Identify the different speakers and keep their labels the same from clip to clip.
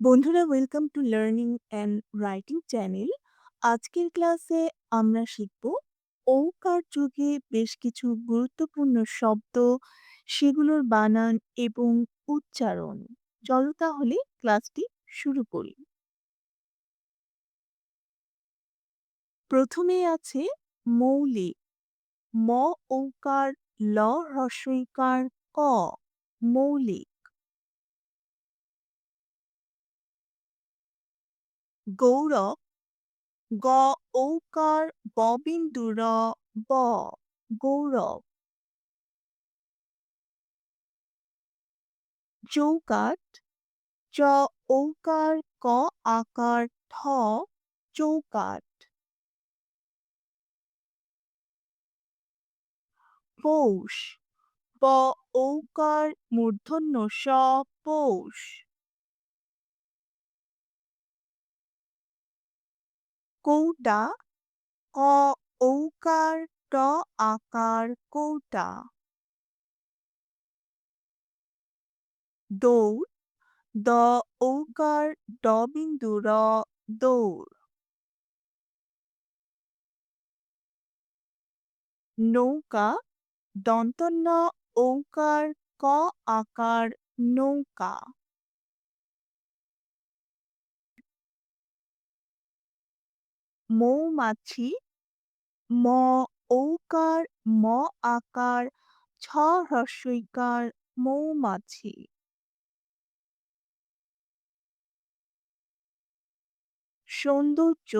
Speaker 1: বন্ধুরা welcome to learning and writing channel আজকের ক্লাসে আমরা শিখব ঔকার যুগে বেশ কিছু গুরুত্বপূর্ণ শব্দ, সেগুলোর বানান এবং উচ্চারণ। চলো তাহলে ক্লাসটি শুরু করি। প্রথমে আছে মৌলিক। ম ঔকার, ল হ্রস্বইকার ক মৌলিক। গৌরব, গ ঔকার ববিন্দু র ব গৌরব। চৌকাঠ, চ ঔকার, ক আকার, ঠ চৌকাঠ। পৌষ প ঔকার, মূর্ধন্য স পৌষ। কৌটা, ক ঔকার, ট আকার কৌটা। দৌড়, দ ঔকার, ড বিন্দু, র দৌড়। নৌকা, দন্তন্য ঔকার, ক আকার, নৌকা। মৌমাছি, ম ঔকার, ম আকার, ছ হ্রস্বইকার, মৌমাছি। সৌন্দর্য,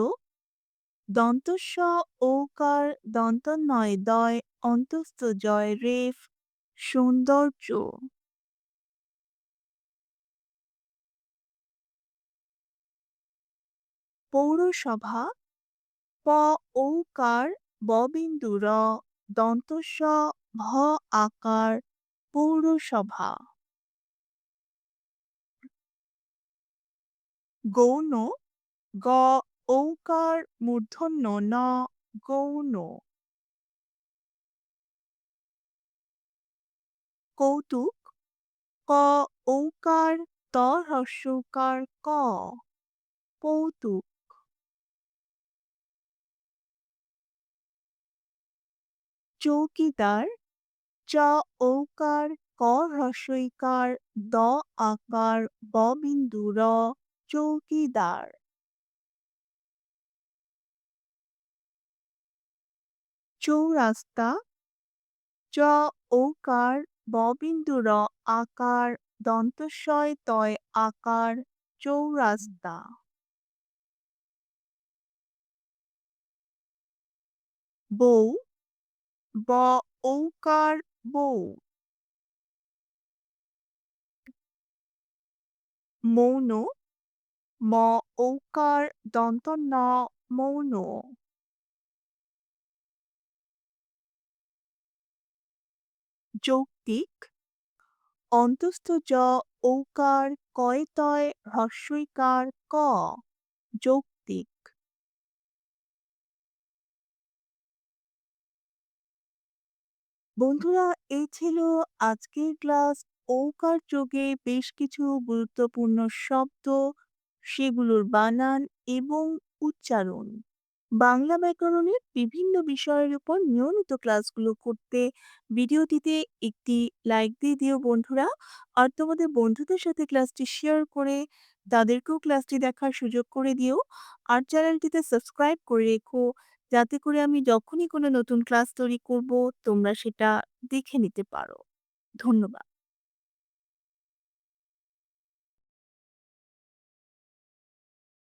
Speaker 1: দন্তস্ব ঔকার দন্তনয় দয়, অন্তস্থ জয় রেফ, সৌন্দর্য। পৌরসভা প ঔকার ববিন্দু র দন্তস্ব ভ আকার পৌরসভা। গৌণ গ ঔকার মূর্ধন্য ন গৌণ। কৌতুক ক ঔকার ত হ্রস্বকার ক। কৌতুক চৌকিদার, চ ঔকার, ক হ্রস্বইকার দ আকার, ব বিন্দু র, চৌকিদার। চৌরাস্তা, চ ঔকার ববিন্দু র, আকার, দন্তস্বয় তয় আকার, চৌরাস্তা। বউ ব ঔকার বউ? মৌন। ম ঔকার দন্ত ন মৌন। যৌক্তিক। অন্তস্থ জ ঔকার কয়তয় হ্রস্বইকার ক? যৌক্তিক। বন্ধুরা, এই ছিল আজকের ক্লাস। ওকার যোগে বেশ কিছু গুরুত্বপূর্ণ শব্দ, সেগুলোর বানান এবং উচ্চারণ। বাংলা ব্যাকরণের বিভিন্ন বিষয়ের উপর নিয়মিত ক্লাসগুলো করতে ভিডিওটিতে একটি লাইক দিয়ে দিও বন্ধুরা। আর তোমাদের বন্ধুদের সাথে ক্লাসটি শেয়ার করে তাদেরকেও ক্লাসটি দেখার সুযোগ করে দিও। আর চ্যানেলটিতে সাবস্ক্রাইব করে রেখো। যাতে করে আমি যখনই কোনো নতুন ক্লাস তৈরি করব, তোমরা সেটা দেখে নিতে পারো। ধন্যবাদ।